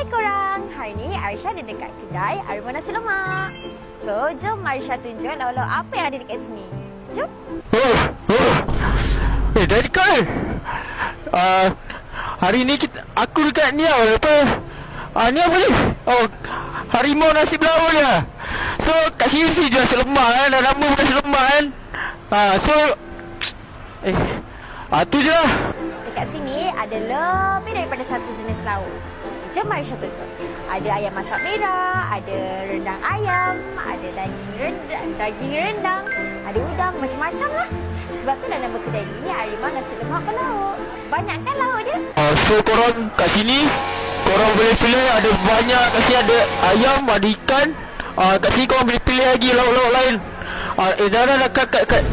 Hai korang, hari ni Aisyah ada dekat kedai Arima Nasi Lemak. So, jom Aisyah tunjuk lauk-lauk apa yang ada dekat sini. Jom. Oh, oh. Eh, dah dekat eh. Uh, hari ni kita, aku dekat ni tau. Apa? Ah, ni apa ni? Oh, harimau nasi belaur dia. So, kat sini mesti jual nasi lemak kan. Dah lama pun nasi lemak kan. Ah, so, eh, ah, tu je lah. Dekat sini ada lebih daripada satu jenis lauk. Jom Aisyah tunjuk. Ada ayam masak merah, ada rendang ayam, ada daging rendang, daging rendang, ada udang, macam-macam lah. Sebab tu dalam kedai ni Arima Nasi Lemak berlauk. Banyak kan lauk dia? Uh, so, korang kat sini, korang boleh pilih ada banyak. Kat sini ada ayam, ada ikan. Ah, kat sini korang boleh pilih lagi lauk-lauk lain. Ah, eh, dah kat, kat, kat.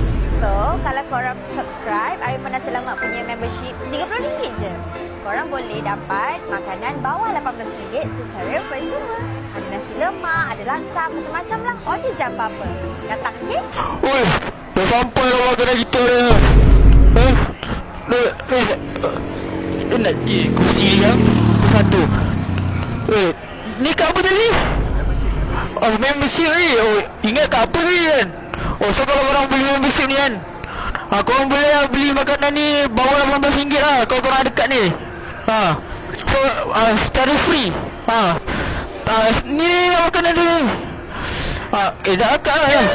So, kalau korang subscribe Arima Nasi Lemak punya membership RM30 je. Korang boleh dapat makanan bawah RM18 secara percuma. Ada nasi lemak, ada laksa, macam-macam lah. Order jam apa-apa. Datang, okey? Oi, dah sampai lah kedai kita ni. Eh, eh, eh, eh, nak eh, kursi yang satu. Eh, ni kat apa tadi? Oh, membership ni. Oh, ingat kat apa ni kan? Oh, so kalau orang beli membership ni kan? Ha, korang boleh lah beli makanan ni bawah RM18 lah kalau korang dekat ni. Ha. So, uh, secara free. Ha. Uh, ni, ni makanan dia. Ha, eh, dah akak lah.